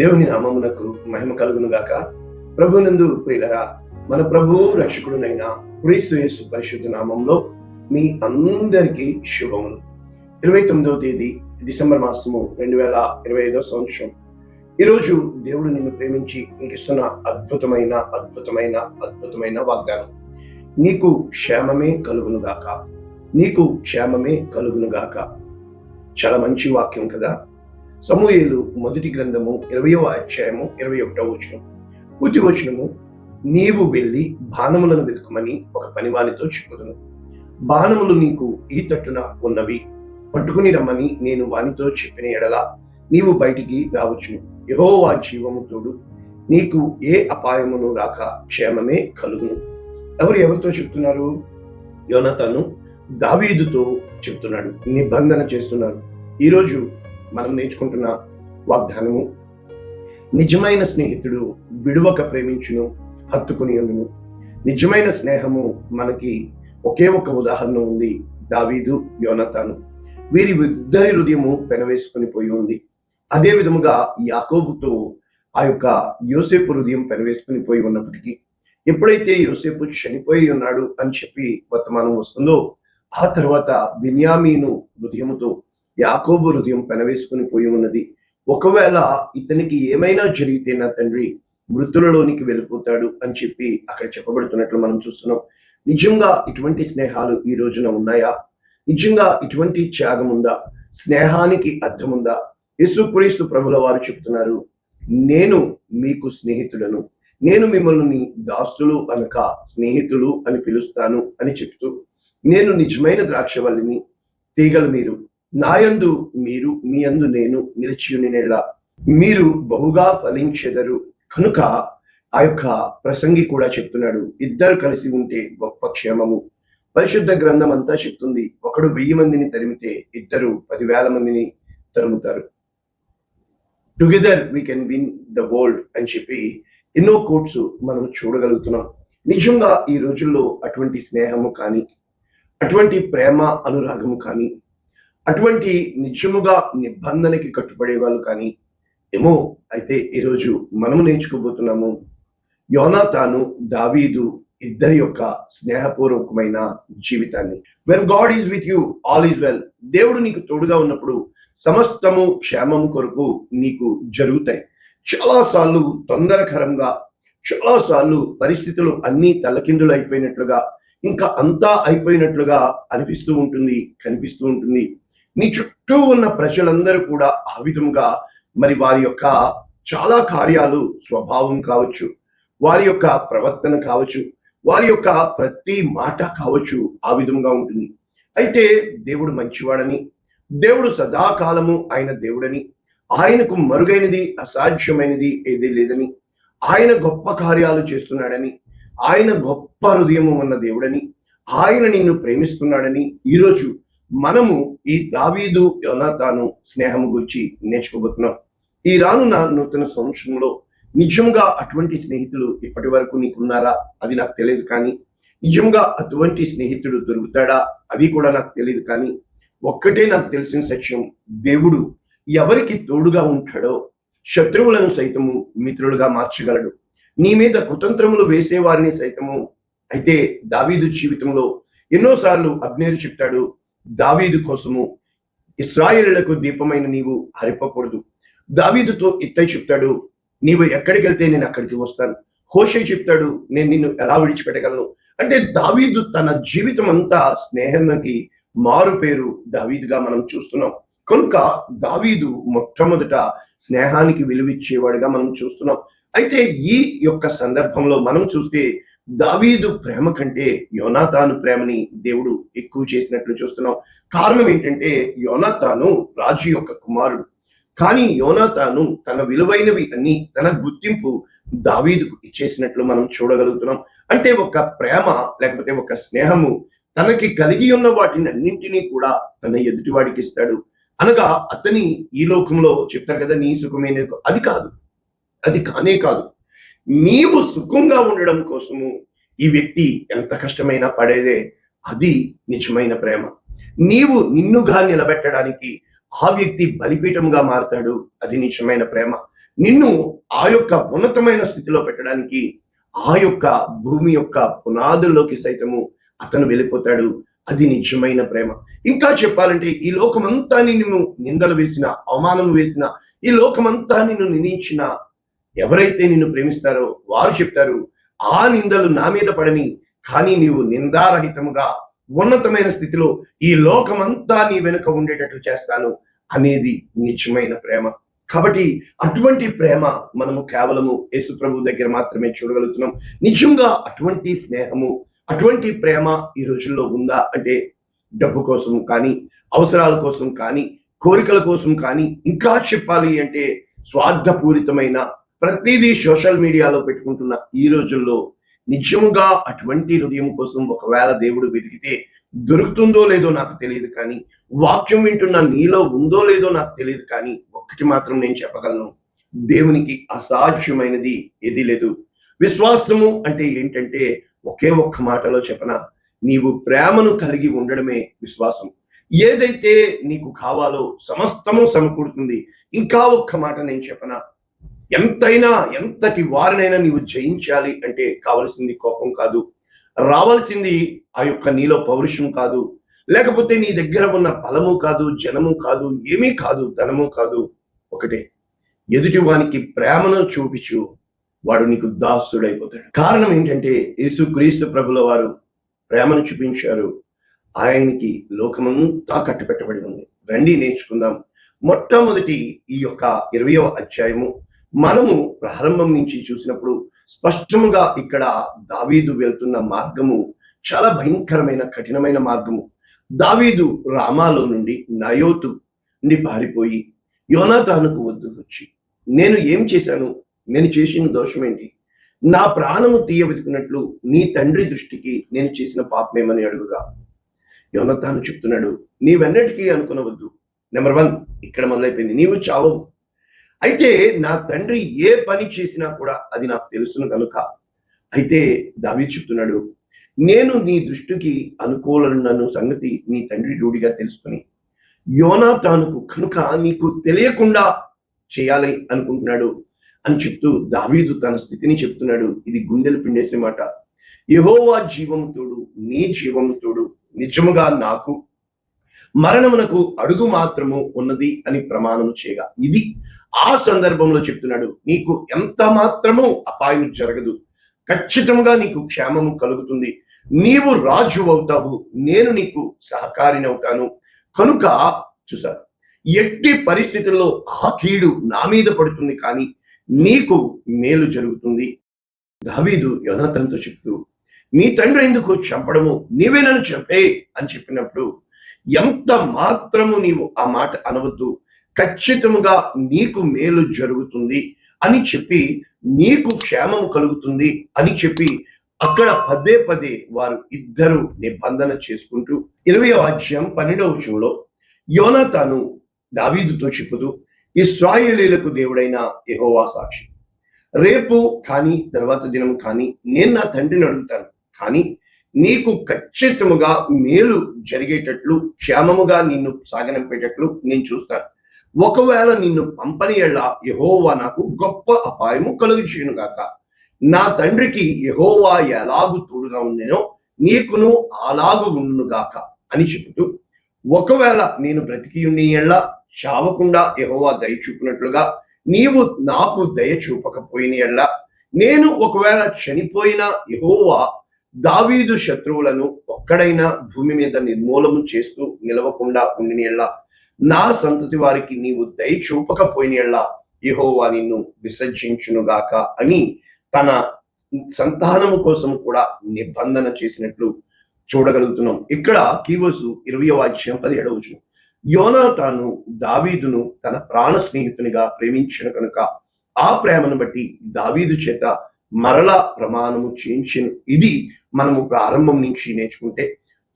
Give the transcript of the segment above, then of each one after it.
దేవుని నామమునకు మహిమ కలుగును గాక ప్రభునందు ప్రియులరా మన ప్రభు రక్షకుడునైన క్రీస్తు యేసు పరిశుద్ధ నామంలో మీ అందరికీ శుభములు. ఇరవై తొమ్మిదవ తేదీ డిసెంబర్ మాసము రెండు వేల ఇరవై ఐదవ సంవత్సరం. ఈరోజు దేవుడు నిన్ను ప్రేమించి నీకు ఇస్తున్న అద్భుతమైన అద్భుతమైన అద్భుతమైన వాగ్దానం. నీకు క్షేమమే కలుగునుగాక. నీకు క్షేమమే కలుగునుగాక. చాలా మంచి వాక్యం కదా? సమూహలు మొదటి గ్రంథము ఇరవయవ అధ్యాయము ఇరవై ఒకటవ వచనం. పూర్తి వచనము నీవు వెళ్ళి బాణములను వెతుకుమని ఒక పనివానితో చెప్పుదును. బాణములు నీకు ఈ తట్టున ఉన్నవి. పట్టుకుని రమ్మని నేను వానితో చెప్పిన ఎడల నీవు బయటికి రావచ్చును. యెహోవా జీవము తోడు నీకు ఏ అపాయమును రాక క్షేమమే కలుగును. ఎవరు ఎవరితో చెప్తున్నారు? యోనతను దావీదుతో చెప్తున్నాడు నిబంధన చేస్తున్నాడు ఈరోజు మనం నేర్చుకుంటున్న వాగ్దానము. నిజమైన స్నేహితుడు విడువక ప్రేమించును హత్తుకుని ఉండును నిజమైన స్నేహము మనకి ఒకే ఒక ఉదాహరణ ఉంది దావీదు యోనతాను. వీరి ఇద్దరి హృదయము పెనవేసుకుని పోయి ఉంది. అదే విధముగా యాకోబుతో ఆ యొక్క యోసేపు హృదయం పెనవేసుకుని పోయి ఉన్నప్పటికీ ఎప్పుడైతే యోసేపు చనిపోయి ఉన్నాడు అని చెప్పి వర్తమానం వస్తుందో ఆ తర్వాత బిన్యామీను హృదయముతో యాకోబు హృదయం పెనవేసుకుని పోయి ఉన్నది. ఒకవేళ ఇతనికి ఏమైనా జరిగితే నా తండ్రి మృతులలోనికి వెళ్ళిపోతాడు అని చెప్పి అక్కడ చెప్పబడుతున్నట్లు మనం చూస్తున్నాం. నిజంగా ఇటువంటి స్నేహాలు ఈ రోజున ఉన్నాయా? నిజంగా ఇటువంటి త్యాగం ఉందా? స్నేహానికి అర్థం ఉందా? యేసుక్రీస్తు ప్రభుల వారు చెప్తున్నారు నేను మీకు స్నేహితులను నేను మిమ్మల్ని దాసులు అనక స్నేహితులు అని పిలుస్తాను అని చెప్తూ నేను నిజమైన ద్రాక్ష వల్లిని తీగలు మీరు నాయందు మీరు మీ అందు నేను నిలిచియునినేలా మీరు బహుగా ఫలించెదరు. కనుక ఆ యొక్క ప్రసంగి కూడా చెప్తున్నాడు ఇద్దరు కలిసి ఉంటే గొప్ప క్షేమము. పరిశుద్ధ గ్రంథం అంతా చెప్తుంది ఒకడు వెయ్యి మందిని తరిమితే ఇద్దరు పదివేల మందిని తరుముతారు. Together we can win the world అని చెప్పి ఎన్నో కోట్స్ మనం చూడగలుగుతున్నాం. నిజంగా ఈ రోజుల్లో అటువంటి స్నేహము కానీ అటువంటి ప్రేమ అనురాగము కానీ అటువంటి నిజముగా నిబంధనకి కట్టుబడే వాళ్ళు కానీ ఏమో అయితే ఈరోజు మనము నేర్చుకోబోతున్నాము. యోనా తాను దావీదు ఇద్దరి యొక్క స్నేహపూర్వకమైన జీవితాన్ని. When God is with you all is well దేవుడు నీకు తోడుగా ఉన్నప్పుడు సమస్తము క్షేమం కొరకు నీకు జరుగుతాయి. చాలాసార్లు తొందరకరంగా చాలాసార్లు పరిస్థితులు అన్నీ తలకిందులు అయిపోయినట్లుగా ఇంకా అంతా అయిపోయినట్లుగా అనిపిస్తూ ఉంటుంది కనిపిస్తూ ఉంటుంది. నీ చుట్టూ ఉన్న ప్రజలందరూ కూడా ఆ విధంగా మరి వారి యొక్క చాలా కార్యాలు స్వభావం కావచ్చు వారి యొక్క ప్రవర్తన కావచ్చు వారి యొక్క ప్రతి మాట కావచ్చు ఆ విధంగా ఉంటుంది. అయితే దేవుడు మంచివాడని దేవుడు సదాకాలము ఆయన దేవుడని ఆయనకు మరుగైనది అసాధ్యమైనది ఏదీ లేదని ఆయన గొప్ప కార్యాలు చేస్తున్నాడని ఆయన గొప్ప హృదయము ఉన్న దేవుడని ఆయన నిన్ను ప్రేమిస్తున్నాడని ఈరోజు మనము ఈ దావీదు యోనాతాను స్నేహం గురించి నేర్చుకోబోతున్నాం. ఈ రానున్న నూతన సంవత్సరంలో నిజంగా అటువంటి స్నేహితులు ఇప్పటి వరకు నీకున్నారా? అది నాకు తెలియదు కానీ నిజంగా అటువంటి స్నేహితుడు దొరుకుతాడా? అవి కూడా నాకు తెలియదు కానీ ఒక్కటే నాకు తెలిసిన సత్యం దేవుడు ఎవరికి తోడుగా ఉంటాడో శత్రువులను సైతము మిత్రులుగా మార్చగలడు. నీ మీద కుతంత్రములు వేసేవారిని సైతము. అయితే దావీదు జీవితంలో ఎన్నోసార్లు అబ్నేరు చెప్తాడు దావీదు కోసము ఇస్రాయిలకు దీపమైన నీవు హరిపకూడదు దావీదుతో ఇత్తై చెప్తాడు నీవు ఎక్కడికి వెళ్తే నేను అక్కడికి వస్తాను. హోషే చెప్తాడు నేను నిన్ను ఎలా విడిచిపెట్టగలను? అంటే దావీదు తన జీవితం అంతా స్నేహానికి మారు పేరు దావీదుగా మనం చూస్తున్నాం. కనుక దావీదు మొట్టమొదట స్నేహానికి విలువిచ్చేవాడిగా మనం చూస్తున్నాం. అయితే ఈ యొక్క సందర్భంలో మనం చూస్తే దావీదు ప్రేమ కంటే యోనాతాను ప్రేమని దేవుడు ఎక్కువ చేసినట్లు చూస్తున్నాం. కారణం ఏంటంటే యోనాతాను రాజు యొక్క కుమారుడు. కానీ యోనాతాను తన విలువైనవి అన్ని తన గుర్తింపు దావీదుకు ఇచ్చేసినట్లు మనం చూడగలుగుతున్నాం. అంటే ఒక ప్రేమ లేకపోతే ఒక స్నేహము తనకి కలిగి ఉన్న వాటిని అన్నింటినీ కూడా తన ఎదుటివాడికి ఇస్తాడు. అనగా అతని ఈ లోకంలో చెప్తారు కదా నీ సుఖమే అది కాదు. అది కానే కాదు. నీవు సుఖంగా ఉండడం కోసము ఈ వ్యక్తి ఎంత కష్టమైనా పడేదే. అది నిజమైన ప్రేమ. నీవు నిన్నుగా నిలబెట్టడానికి ఆ వ్యక్తి బలిపీఠంగా మారతాడు. అది నిజమైన ప్రేమ. నిన్ను ఆ యొక్క ఉన్నతమైన స్థితిలో పెట్టడానికి ఆ యొక్క భూమి యొక్క పునాదుల్లోకి సైతము అతను వెళ్ళిపోతాడు. అది నిజమైన ప్రేమ. ఇంకా చెప్పాలంటే ఈ లోకమంతా నిన్ను నిందలు వేసిన అవమానం వేసిన ఈ లోకమంతా నిన్ను నిందించిన ఎవరైతే నిన్ను ప్రేమిస్తారో వారు చెప్తారు ఆ నిందలు నా మీద పడని కానీ నీవు నిందారహితముగా ఉన్నతమైన స్థితిలో ఈ లోకమంతా నీ వెనుక ఉండేటట్లు చేస్తాను అనేది నిజమైన ప్రేమ. కాబట్టి అటువంటి ప్రేమ మనము కేవలము యేసు ప్రభు దగ్గర మాత్రమే చూడగలుగుతున్నాం. నిజంగా అటువంటి స్నేహము అటువంటి ప్రేమ ఈ రోజుల్లో ఉందా అంటే డబ్బు కోసం కానీ అవసరాల కోసం కానీ కోరికల కోసం కానీ ఇంకా చెప్పాలి అంటే స్వార్థపూరితమైన ప్రతిదీ సోషల్ మీడియాలో పెట్టుకుంటున్న ఈ రోజుల్లో నిజముగా అటువంటి హృదయం కోసం ఒకవేళ దేవుడు వెతికితే దొరుకుతుందో లేదో నాకు తెలియదు కానీ వాక్యం వింటున్న నీలో ఉందో లేదో నాకు తెలియదు కానీ ఒక్కటి మాత్రం నేను చెప్పగలను. దేవునికి అసాధ్యమైనది ఏది లేదు. విశ్వాసము అంటే ఏంటంటే ఒకే ఒక్క మాటలో చెప్పన? నీవు ప్రేమను కలిగి ఉండడమే విశ్వాసం. ఏదైతే నీకు కావాలో సమస్తము సమకూడుతుంది ఇంకా ఒక్క మాట నేను చెప్పనా? ఎంతైనా ఎంతటి వారినైనా నీవు జయించాలి అంటే కావలసింది కోపం కాదు. రావాల్సింది ఆ యొక్క నీలో పౌరుషం కాదు. లేకపోతే నీ దగ్గర ఉన్న బలము కాదు జనము కాదు ఏమీ కాదు ధనము కాదు. ఒకటే ఎదుటి వానికి ప్రేమను చూపించు. వాడు నీకు దాసుడైపోతాడు. కారణం ఏంటంటే యేసు క్రీస్తు ప్రభుల వారు ప్రేమను చూపించారు. ఆయనకి లోకమంతా కట్టుపెట్టబడి ఉంది. రండి నేర్చుకుందాం. మొట్టమొదటి ఈ యొక్క ఇరవయవ అధ్యాయము మనము ప్రారంభం నుంచి చూసినప్పుడు స్పష్టముగా ఇక్కడ దావీదు వెళ్తున్న మార్గము చాలా భయంకరమైన కఠినమైన మార్గము. దావీదు రామాలో నుండి నయోతు నుండి పారిపోయి యోనాతానుకు వద్దు వచ్చి. నేను ఏం చేశాను? నేను చేసిన దోషం ఏంటి? నా ప్రాణము తీయ వెతుకున్నట్లు నీ తండ్రి దృష్టికి నేను చేసిన పాపమేమని అడుగుగా యోనతాను చెప్తున్నాడు నీవెన్నటికీ అనుకునవద్దు. నెంబర్ వన్ ఇక్కడ మొదలైపోయింది. నీవు చావవు. అయితే నా తండ్రి ఏ పని చేసినా కూడా అది నాకు తెలుసును కనుక అయితే దావి చెప్తున్నాడు నేను నీ దృష్టికి అనుకూలనను సంగతి నీ తండ్రి రూఢిగా తెలుసుకుని యోనా తానుకు కనుక నీకు తెలియకుండా చేయాలి అనుకుంటున్నాడు అని చెప్తూ దావీదు తన స్థితిని చెప్తున్నాడు. ఇది గుండెలు పిండేసే మాట. యహోవా జీవముతోడు నీ జీవముతోడు నిజముగా నాకు మరణమునకు అడుగు మాత్రము ఉన్నది అని ప్రమాణం చేయగా ఇది ఆ సందర్భంలో చెప్తున్నాడు నీకు ఎంత మాత్రము అపాయం జరగదు. ఖచ్చితంగా నీకు క్షేమము కలుగుతుంది. నీవు రాజు అవుతావు నేను నీకు సహకారిని అవుతాను. కనుక చూసారు ఎట్టి పరిస్థితుల్లో ఆ కీడు నా మీద పడుతుంది కానీ నీకు మేలు జరుగుతుంది. దావీదు యోనతంతో చెప్తూ నీ తండ్రి ఎందుకు చంపడము? నీవే నన్ను చంపే అని చెప్పినప్పుడు ఎంత మాత్రము నీవు ఆ మాట అనవద్దు. ఖచ్చితముగా నీకు మేలు జరుగుతుంది అని చెప్పి నీకు క్షేమము కలుగుతుంది అని చెప్పి అక్కడ పదే పదే వారు ఇద్దరు నిబంధన చేసుకుంటూ ఇరవై అధ్యాయం పన్నెండవ వచనంలో యోనాతాను దావీదుతో చెప్పుతూ ఇస్రాయేలీలకు దేవుడైన యహోవా సాక్షి. రేపు కానీ తర్వాత దినం కానీ నేను నా తండ్రిని అడుగుతాను. కానీ నీకు ఖచ్చితముగా మేలు జరిగేటట్లు క్షేమముగా నిన్ను సాగనంపేటట్లు నేను చూస్తాను. ఒకవేళ నిన్ను పంపని ఎళ్ళ యహోవా నాకు గొప్ప అపాయము కలుగు గాక. నా తండ్రికి యహోవా ఎలాగు తోడుగా ఉండేనో నీకును అలాగు గాక అని చెబుతూ ఒకవేళ నేను బ్రతికి ఉండి ఎళ్ళ చావకుండా యహోవా దయ చూపినట్లుగా నీవు నాకు దయ చూపకపోయిన ఎళ్ళ నేను ఒకవేళ చనిపోయిన యహోవా దావీదు శత్రువులను ఒక్కడైనా భూమి మీద నిర్మూలము చేస్తూ నిలవకుండా ఉండిన నా సంతతి వారికి నీవు దయ చూపకపోయిన ఎళ్ళ యహోవా నిన్ను విసర్జించునుగాక అని తన సంతానము కోసం కూడా నిబంధన చేసినట్లు చూడగలుగుతున్నాం. ఇక్కడ కీవసు ఇరవై అధ్యాయం పదిహేడవచ్చు యోనాతాను దావీదును తన ప్రాణ స్నేహితునిగా ప్రేమించిన కనుక ఆ ప్రేమను బట్టి దావీదు చేత మరల ప్రమాణము చేయించను. ఇది మనము ప్రారంభం నుంచి నేర్చుకుంటే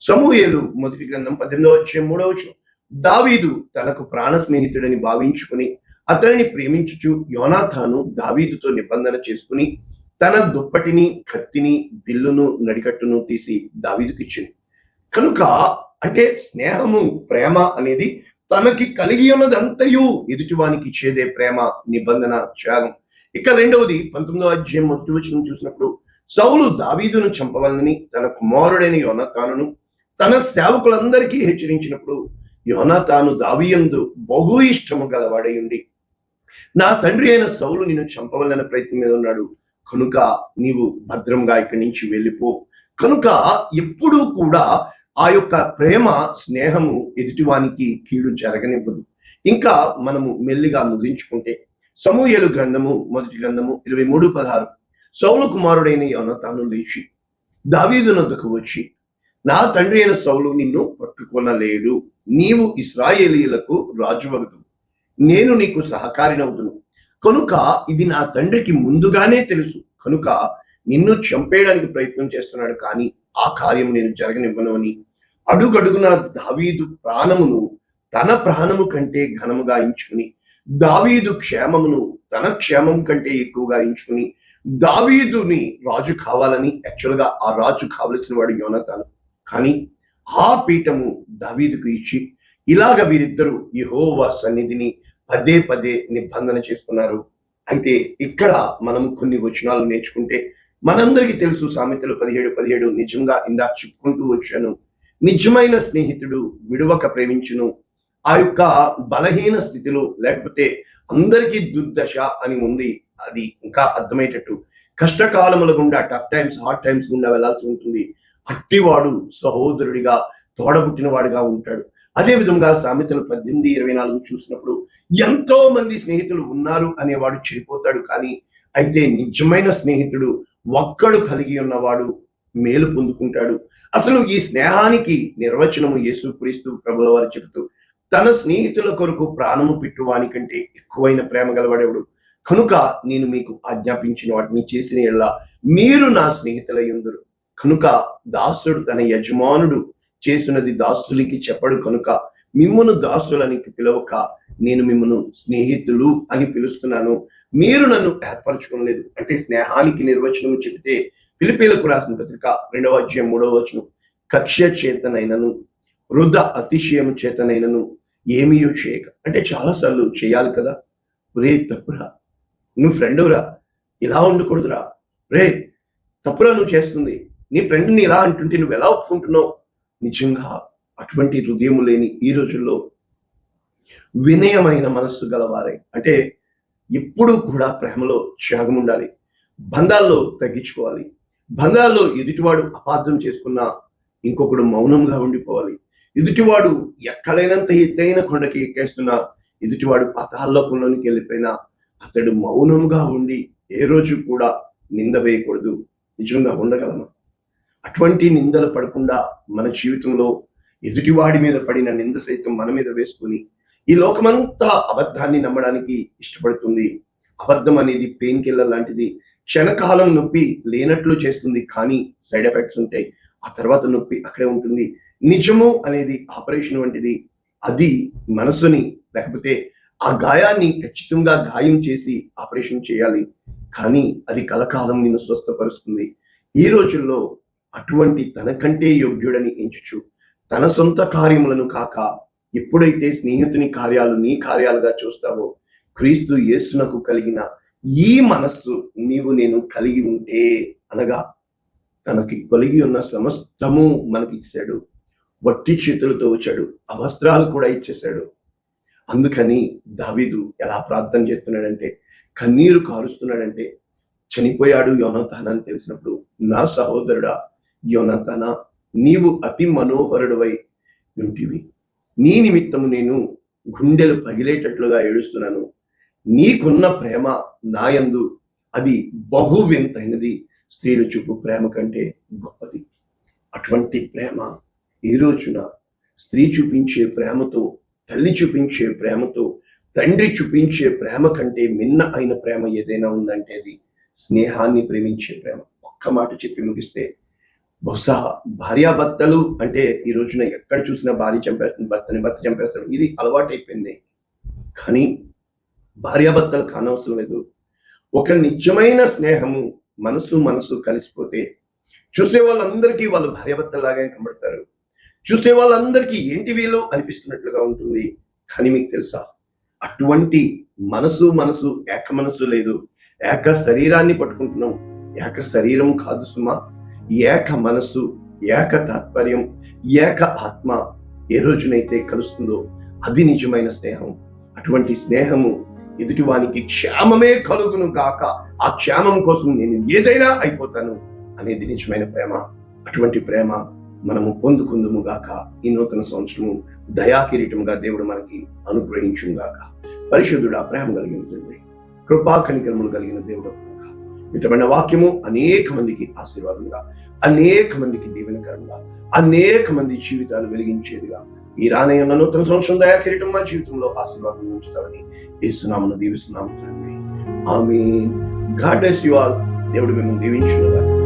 సమూహేలు మొదటి గ్రంథం పద్దెనిమిదవ వచ్చే మూడవ వచనం. దావీదు తనకు ప్రాణ స్నేహితుడని భావించుకుని అతనిని ప్రేమించుచు యోనాథాను దావీదుతో నిబంధన చేసుకుని తన దుప్పటిని కత్తిని బిల్లును నడికట్టును తీసి దావీదుకి ఇచ్చింది కనుక అంటే స్నేహము ప్రేమ అనేది తనకి కలిగి ఉన్నదంతయు ఎదుటివానికి ఇచ్చేదే ప్రేమ నిబంధన త్యాగం. ఇక రెండవది పంతొమ్మిదవ అధ్యాయం మొదటి వచనం చూసినప్పుడు సౌలు దావీదును చంపవాలని తన కుమారుడైన యోనతానును తన సేవకులందరికీ హెచ్చరించినప్పుడు యోనతాను దావీయందు బహు ఇష్టము గలవాడై ఉండి నా తండ్రి అయిన సౌలు నిన్ను చంపవాలనే ప్రయత్నం మీద ఉన్నాడు. కనుక నీవు భద్రంగా ఇక్కడి నుంచి వెళ్ళిపో. కనుక ఎప్పుడూ కూడా ఆ యొక్క ప్రేమ స్నేహము ఎదుటివానికి కీడు జరగనివ్వదు. ఇంకా మనము మెల్లిగా ముగించుకుంటే సమూహలు గ్రంథము మొదటి గ్రంథము ఇరవై మూడు పదహారు. సౌలు కుమారుడైన యోనతాను లేచి దావీదు నద్దకు వచ్చి నా తండ్రి అయిన సౌలు నిన్ను పట్టుకొనలేడు నీవు ఇస్రాయేలీలకు రాజువగదు నేను నీకు సహకారినవుతును కనుక ఇది నా తండ్రికి ముందుగానే తెలుసు. కనుక నిన్ను చంపేయడానికి ప్రయత్నం చేస్తున్నాడు కానీ ఆ కార్యం నేను జరగనివ్వను అని. అడుగడుగున దావీదు ప్రాణమును తన ప్రాణము కంటే ఘనముగా ఎంచుకుని దావీదు క్షేమమును తన క్షేమం కంటే ఎక్కువగా ఎంచుకుని దావీదుని రాజు కావాలని యాక్చువల్గా ఆ రాజు కావలసిన వాడు యోనతాను. కానీ ఆ పీఠము దావీదుకు ఇచ్చి ఇలాగ వీరిద్దరూ యహోవా సన్నిధిని పదే పదే నిబంధన చేసుకున్నారు. అయితే ఇక్కడ మనం కొన్ని వచనాలు నేర్చుకుంటే మనందరికీ తెలుసు సామెతలు పదిహేడు పదిహేడు నిజంగా ఇందాక చెప్పుకుంటూ వచ్చాను. నిజమైన స్నేహితుడు విడువక ప్రేమించును ఆ యొక్క బలహీన స్థితిలో లేకపోతే అందరికీ దుర్దశ అని ఉంది. అది ఇంకా అర్థమయ్యేటట్టు కష్టకాలముల గుండా టఫ్ టైమ్స్ హార్డ్ టైమ్స్ గుండా వెళ్ళాల్సి ఉంటుంది. అట్టివాడు సహోదరుడిగా తోడబుట్టిన వాడిగా ఉంటాడు. అదే విధంగా సామెతలు పద్దెనిమిది ఇరవై నాలుగు చూసినప్పుడు ఎంతో మంది స్నేహితులు ఉన్నారు అనేవాడు చెడిపోతాడు. కానీ అయితే నిజమైన స్నేహితుడు ఒక్కడు కలిగి ఉన్నవాడు మేలు పొందుకుంటాడు. అసలు ఈ స్నేహానికి నిర్వచనము యేసుక్రీస్తు ప్రభుల వారు చెబుతూ తన స్నేహితుల కొరకు ప్రాణము పెట్టువాని కంటే ఎక్కువైన ప్రేమ గలవాడేవాడు? కనుక నేను మీకు ఆజ్ఞాపించిన వాటిని చేసిన ఎల్లా మీరు నా స్నేహితులై ఉందరు కనుక దాసుడు తన యజమానుడు చేసినది దాసులకి చెప్పడు. కనుక మిమ్మను దాసులని పిలవక నేను మిమ్మను స్నేహితులు అని పిలుస్తున్నాను. మీరు నన్ను ఏర్పరచుకోలేదు అంటే స్నేహానికి నిర్వచనం చెబితే ఫిలిపీలకు రాసిన పత్రిక రెండవ అధ్యాయం మూడవ వచనం. కక్ష్య చేతనైనను వృద్ధ అతిశయం చేతనైనను ఏమీయో చేయక. అంటే చాలాసార్లు చేయాలి కదా. రే తప్పురా. నువ్వు ఫ్రెండురా ఇలా ఉండకూడదురా. రే తప్పురా నువ్వు చేస్తుంది. నీ ఫ్రెండ్ని ఇలా అంటుంటే నువ్వు ఎలా ఒప్పుకుంటున్నావు? నిజంగా అటువంటి హృదయం లేని ఈ రోజుల్లో వినయమైన మనస్సు గలవారే. అంటే ఎప్పుడూ కూడా ప్రేమలో త్యాగం ఉండాలి. బంధాల్లో తగ్గించుకోవాలి. బంధాల్లో ఎదుటివాడు అపార్థం చేసుకున్న ఇంకొకడు మౌనంగా ఉండిపోవాలి. ఎదుటివాడు ఎక్కలైనంత ఎత్తైన కొండకి ఎక్కేస్తున్నా ఎదుటివాడు పతాల్లోకంలోనికి వెళ్ళిపోయినా అతడు మౌనంగా ఉండి ఏ రోజు కూడా నింద వేయకూడదు. నిజంగా ఉండగలమా? అటువంటి నిందలు పడకుండా మన జీవితంలో ఎదుటివాడి మీద పడిన నింద సైతం మన మీద వేసుకుని ఈ లోకమంతా అబద్ధాన్ని నమ్మడానికి ఇష్టపడుతుంది. అబద్ధం అనేది పెయిన్ కిల్లర్ లాంటిది. క్షణకాలం నొప్పి లేనట్లు చేస్తుంది. కానీ సైడ్ ఎఫెక్ట్స్ ఉంటాయి. ఆ తర్వాత నొప్పి అక్కడే ఉంటుంది. నిజము అనేది ఆపరేషన్ వంటిది. అది మనసుని లేకపోతే ఆ గాయాన్ని ఖచ్చితంగా గాయం చేసి ఆపరేషన్ చేయాలి. కానీ అది కలకాలం నిన్ను స్వస్థపరుస్తుంది. ఈ రోజుల్లో అటువంటి తనకంటే యోగ్యుడని ఎంచుచు తన సొంత కార్యములను కాక ఎప్పుడైతే స్నేహితుని కార్యాలు నీ కార్యాలుగా చూస్తావో క్రీస్తు యేసునకు కలిగిన ఈ మనస్సు నీవు నేను కలిగి ఉంటే అనగా తనకి కలిగి ఉన్న సమస్తము మనకి ఇచ్చాడు. వట్టి చేతులతో వచ్చాడు. ఆ వస్త్రాలు కూడా ఇచ్చేశాడు. అందుకని దావీదు ఎలా ప్రార్థన చేస్తున్నాడంటే కన్నీరు కారుస్తున్నాడంటే చనిపోయాడు యోనతాన అని తెలిసినప్పుడు నా సహోదరుడా యోనతాన నీవు అతి మనోహరుడువై ఉంటివి. నీ నిమిత్తము నేను గుండెలు పగిలేటట్లుగా ఏడుస్తున్నాను. నీకున్న ప్రేమ నాయందు అది బహు వింతైనది స్త్రీలు చూపు ప్రేమ కంటే గొప్పది. అటువంటి ప్రేమ ఈ రోజున స్త్రీ చూపించే ప్రేమతో తల్లి చూపించే ప్రేమతో తండ్రి చూపించే ప్రేమ కంటే మిన్న అయిన ప్రేమ ఏదైనా ఉందంటే అది స్నేహాన్ని ప్రేమించే ప్రేమ. ఒక్క మాట చెప్పి ముగిస్తే బహుశా భార్యాభర్తలు అంటే ఈ రోజున ఎక్కడ చూసినా భార్య చంపేస్తుంది భర్తని భర్త చంపేస్తాడు ఇది అలవాటైపోయింది. కానీ భార్యాభర్తలు కానవసరం లేదు. ఒక నిజమైన స్నేహము మనసు మనసు కలిసిపోతే చూసే వాళ్ళందరికీ వాళ్ళు భార్యాభర్తలాగానే కనబడతారు. చూసే వాళ్ళందరికీ ఏంటి వీళ్ళు అనిపిస్తున్నట్లుగా ఉంటుంది? కానీ మీకు తెలుసా? అటువంటి మనసు మనసు ఏక మనసు లేదు. ఏక శరీరాన్ని పట్టుకుంటున్నాం. ఏక శరీరం కాదు సుమా. ఏక మనసు ఏక తాత్పర్యం ఏక ఆత్మ ఏ రోజునైతే కలుస్తుందో అది నిజమైన స్నేహం. అటువంటి స్నేహము ఎదుటివానికి క్షేమమే కలుగును గాక. ఆ క్షేమం కోసం నేను ఏదైనా అయిపోతాను అనేది నిజమైన ప్రేమ. అటువంటి ప్రేమ మనము పొందుకుందుము గాక. ఈ నూతన సంవత్సరము దయాకిరీటముగా దేవుడు మనకి అనుగ్రహించును గాక. పరిశుద్ధుడు ఆ ప్రేమ కలిగిన తండ్రి కృపా కనికరములు కలిగిన దేవుడు మిత్రమైన మితమైన వాక్యము అనేక మందికి ఆశీర్వాదంగా అనేక మందికి దీవెనకరంగా అనేక మంది జీవితాలు వెలిగించేదిగా ఈ రానయ్య నూతన సంవత్సరం దయా కిరీటం మా జీవితంలో ఆశీర్వాదం ఉంచుతామని ఏసునామను దీవిస్తున్నాము తండ్రి. ఆమె గాడ్ బ్లెస్ యు ఆల్. దేవుడు మిమ్మల్ని దీవించుగా